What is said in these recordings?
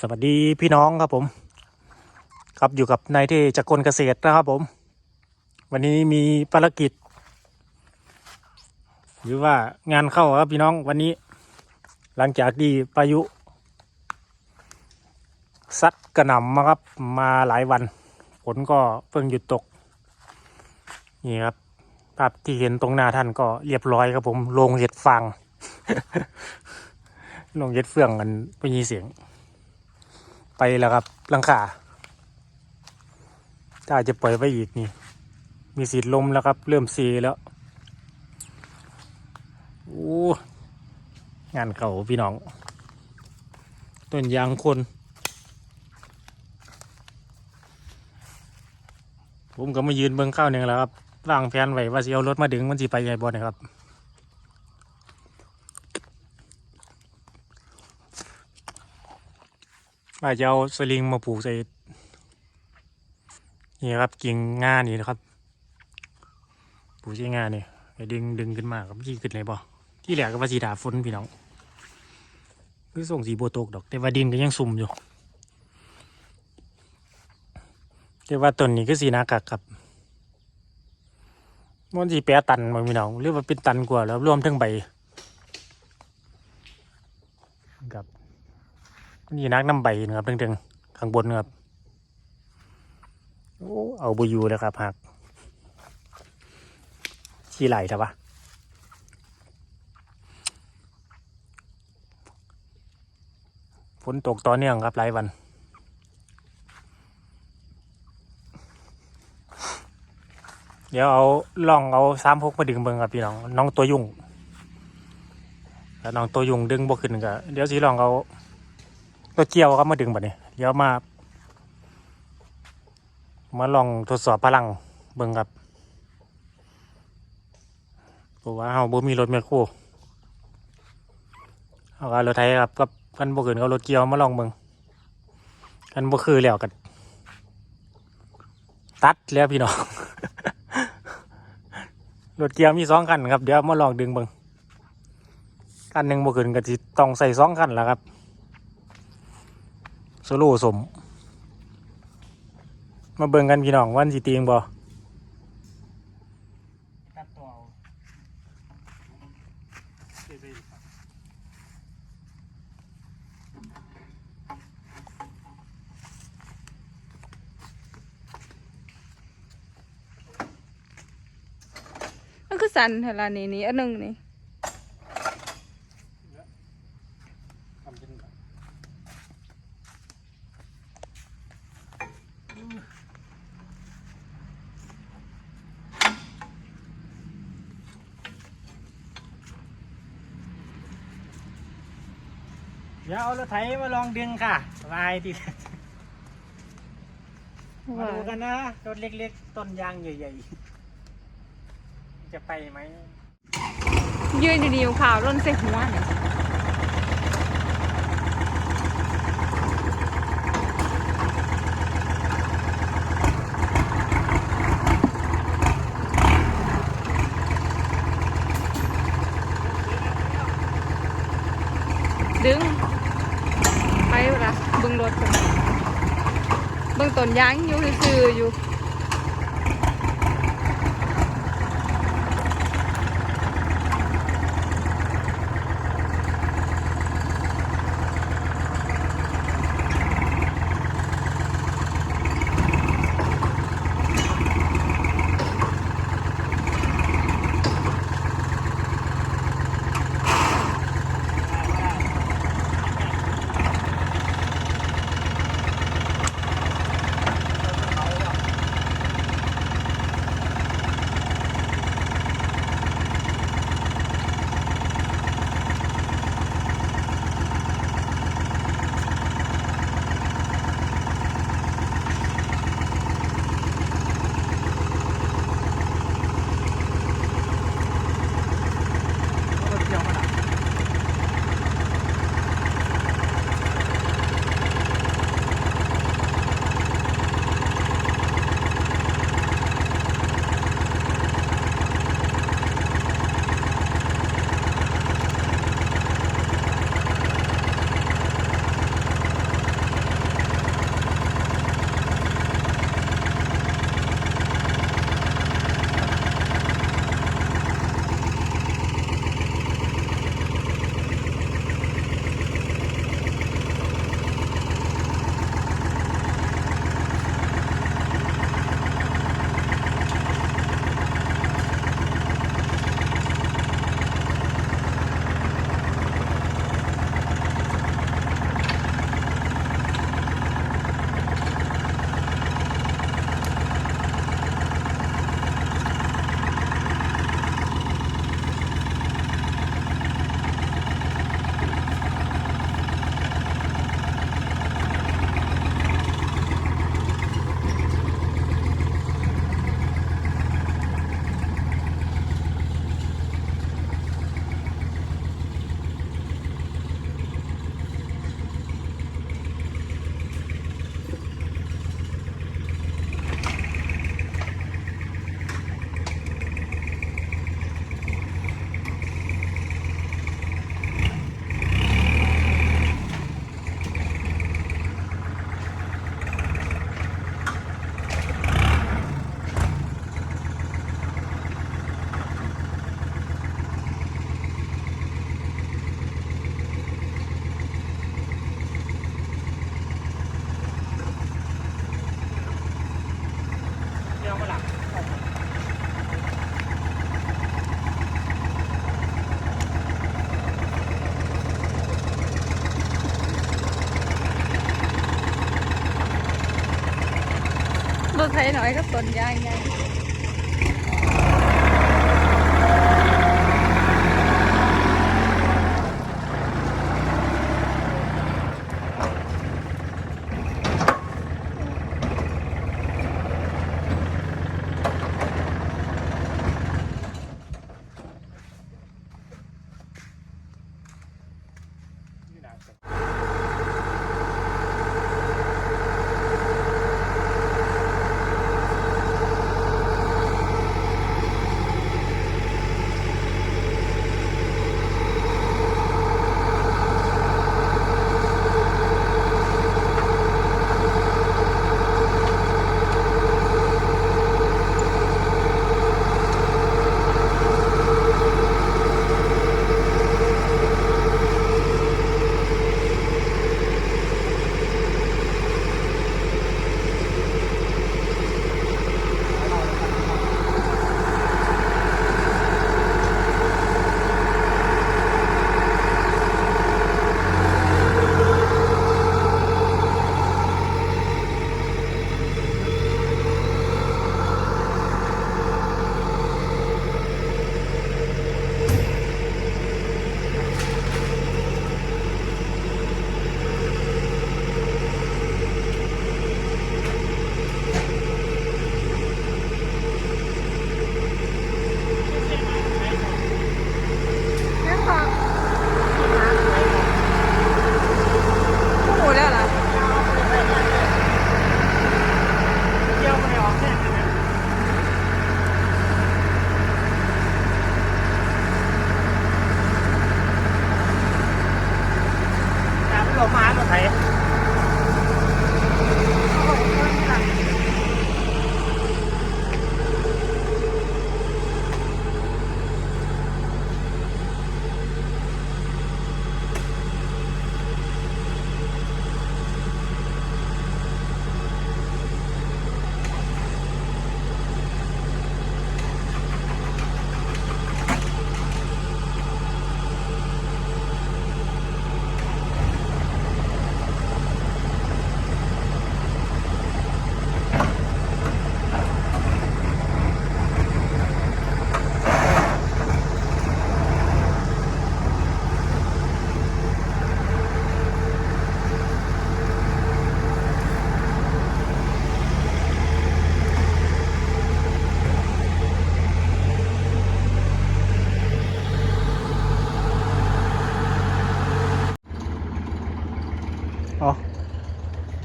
สวัสดีพี่น้องครับผม ครับอยู่กับนายเทจักรกลเกษตรนะครับผม วันนี้มีภารกิจ หรือว่างานเข้าครับพี่น้องวันนี้ หลังจากที่พายุซัดกระหน่ำมาครับมาหลายวันฝนก็เพิ่งหยุดตก นี่ครับภาพที่เห็นตรงหน้าท่านก็เรียบร้อยครับผมโรงเห็ดฟางโรงเห็ดเฟืองกันไม่มีเสียง ไปแล้วครับลังคาถ้าจะปล่อยไว้อีกนี่ มีสีลมแล้วครับ เริ่มซีแล้วโอ้งานเขาพี่น้อง ต้นยางคน ผมก็มายืนเบิ้องข้าวหนึ่งแล้วครับวางแผนไว้ว่าสิเอารถมาดึงมันสิไปใหญ่บ่นะครับ ว่าจะเอาสลิงมาผูกใส่นี่ครับกิ่งง่านี่นะครับ ผูกใส่ง่านี่ไปดึงดึงขึ้นมาครับที่ขึ้นเลยบ่ที่แหลกก็ว่าสีดาฝนพี่น้องคือส่งสีโบตกดอก แต่ว่าดินก็ยังสุ่มอยู่แต่ว่าต้นนี้ก็สีนากักครับมันสีแปรตันบางพี่น้องหรือว่าเป็นตันกว่าแล้วรวมทั้งใบครับ นี่นักน้ำใบนะครับตึงๆข้างบนนะครับโอ้เอาบอยูแล้วครับหักขี้ไหลแต่วะฝนตกต่อเนื่องครับหลายวันเดี๋ยวเอาล่องเอาสามพกมาดึงเบิงครับพี่น้องน้องตัวยุ่งแล้วน้องตัวยุ่งดึงบ่ขึ้นก็เดี๋ยวสิลองเอา รถเกี่ยวครับมาดึงแบบนี้เดี๋ยวมา มาลองทดสอบพลังเบิ่งครับเพราะว่าเราบ่มีรถแมคโครเอาการถไถครับกับกันบ่ขึ้นเอารถเกียวมาลองเบิ่งกันบ่คือแล้วกันตัดแล้วพี่น้องรถเกียวมีสองคันครับเดี๋ยวมาลองดึงเบิ่งคันหนึ่งบ่ขึ้นก็สิต้องใส่สองคันแหละครับ โซโล่สม มาเบิ่งกันพี่น้องวันสิตีงบ่มันคือสันเท่าไรนี่นี่อันหนึ่งนี่ เดี๋ยวเอารถไถมาลองดึงค่ะลายทีมาว่าดูกันนะรถเล็กๆ ต้นยางใหญ่ๆ จะไปไหม ยืนอยู่ดีขาวร่นใส่หัวเนี่ยดึง ไปเวลาเบึงรถก่อนเบึงต้ นยางอยู่ซื่ออยู่ รถไถหน่อยก็ต้นยางใหญ่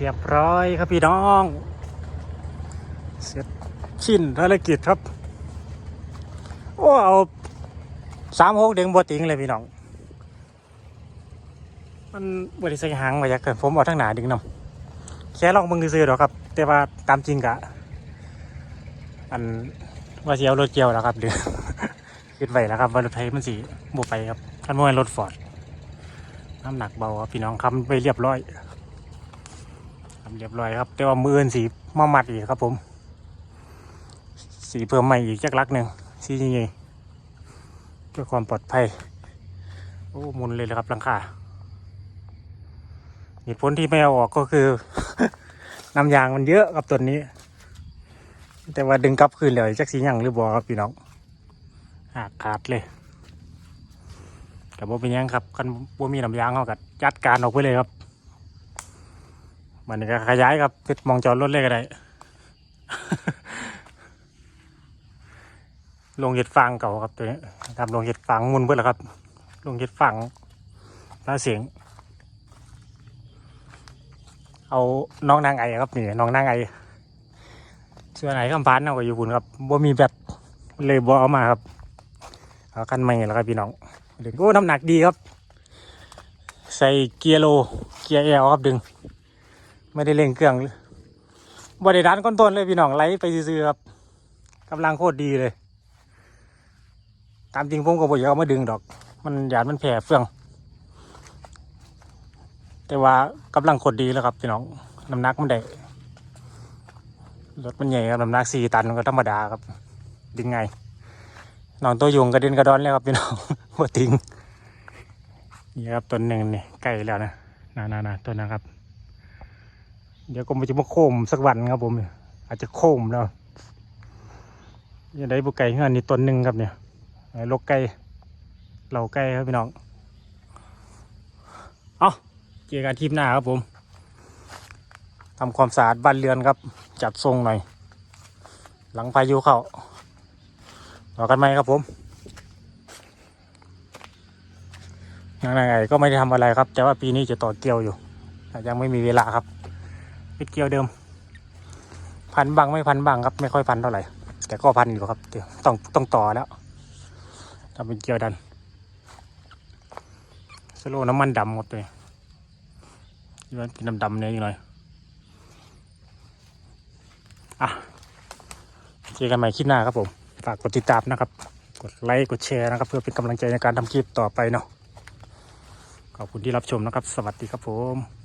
เรียบร้อยครับพี่น้อง เสร็จชิ้นภารกิจครับ โอ้เอาสามหกเด้งบติงเลยพี่น้อง มันบริใส่หางมาจากเกินผมเอาทั้งหนาดึงนำแค่ลองมึงซื้อหรอกครับ แต่ว่าตามจริงกะ อันว่าสิเอารถเกี่ยวแล้วครับเดือคิดไว้แล้วครับว่ารถไทยมันสีบุไปครับคันโมเป็นรถฟอร์ดน้ำหนักเบาครับพี่น้องคำไปเรียบร้อย เรียบร้อยครับ แต่ว่ามืออนสีมามัดอีกครับผม สีเพิ่มใหม่อีกจักลักหนึ่งสียังไงเพื่อความปลอดภัย โอ้หมุนเลยเลยครับหลังคาเหตุผลที่ไม่เอาออกก็คือ น้ำยางมันเยอะครับตัวนี้ แต่ว่าดึงกลับคืนเลยจักสีหยังหรือบอครับพี่น้องหักขาดเลยกับบ่เป็นยังครับคันบ่มีน้ำยางเขาก็จัดการออกไปเลยครับ มันก็ขยายครับติดมองจอรถเลยก็ได้ลงเห็ดฟางเก่าครับตัวนี้ทำลงเห็ดฟางมุนเพื่อแล้วครับ ลงเห็ดฟางตาเสียง เอาน้องนางไอครับนี่น้องนางไอส่วนไหนคำพานเอาก็อยู่บุญครับบ่มีแบตเลยบ่เอามาครับเอาคันใหม่แล้วครับพี่น้องดึงโอ้น้ำหนักดีครับ ใส่เกียร์โลเกียร์แอลครับดึง ไม่ได้เร่งเครื่องบริดานก้นต้นเลยพี่น้องไล่ไปซื้อๆครับกำลังโคตรดีเลย ตามจริงผมก็บอกอย่าเอามาดึงดอก มันหยาดมันแผ่เฟือง แต่ว่ากำลังโคตรดีแล้วครับพี่น้องน้ำหนักมันได้รถมันใหญ่ครับน้ำหนักสี่ตันก็ธรรมดาครับดึงไงน้องตัวยุงกระเด็นกระดอนแล้วครับพี่น้องหัวติงนี่ครับต้นหนึ่งนี่ใกล้แล้วนะนานานาต้นนะครับ เดี๋ยวก็มันจะมาโค้มสักวันครับผม อาจจะโค้มแล้วยังได้บุไก่เฮือนนี่ต้นหนึ่งครับเนี่ยลกไก่เหล่าไก่ครับพี่น้อง เอาเจอกันทีมหน้าครับผมทำความสะอาดบ้านเรือนครับ จัดทรงหน่อย หลังพายุเข้าต่อกันไหมครับผมยังไงก็ไม่ได้ทำอะไรครับ แต่ว่าปีนี้จะต่อเกี่ยวอยู่ยังไม่มีเวลาครับ เป็นเกียวเดิม พันบังไม่พันบังครับ ไม่ค่อยพันเท่าไหร่ แต่ก็พันอยู่ครับเดี๋ยวต้องต้องต่อแล้วทำเป็นเกียวดันสโลน้ำมันดำหมดเลยที่มันเป็นดำๆเนี่ยอีกหน่อยอะเจอกันใหม่คลิปหน้าครับผม ฝากกดติดตามนะครับ กดไลค์กดแชร์นะครับ เพื่อเป็นกำลังใจในการทำคลิปต่อไปเนาะขอบคุณที่รับชมนะครับ สวัสดีครับผม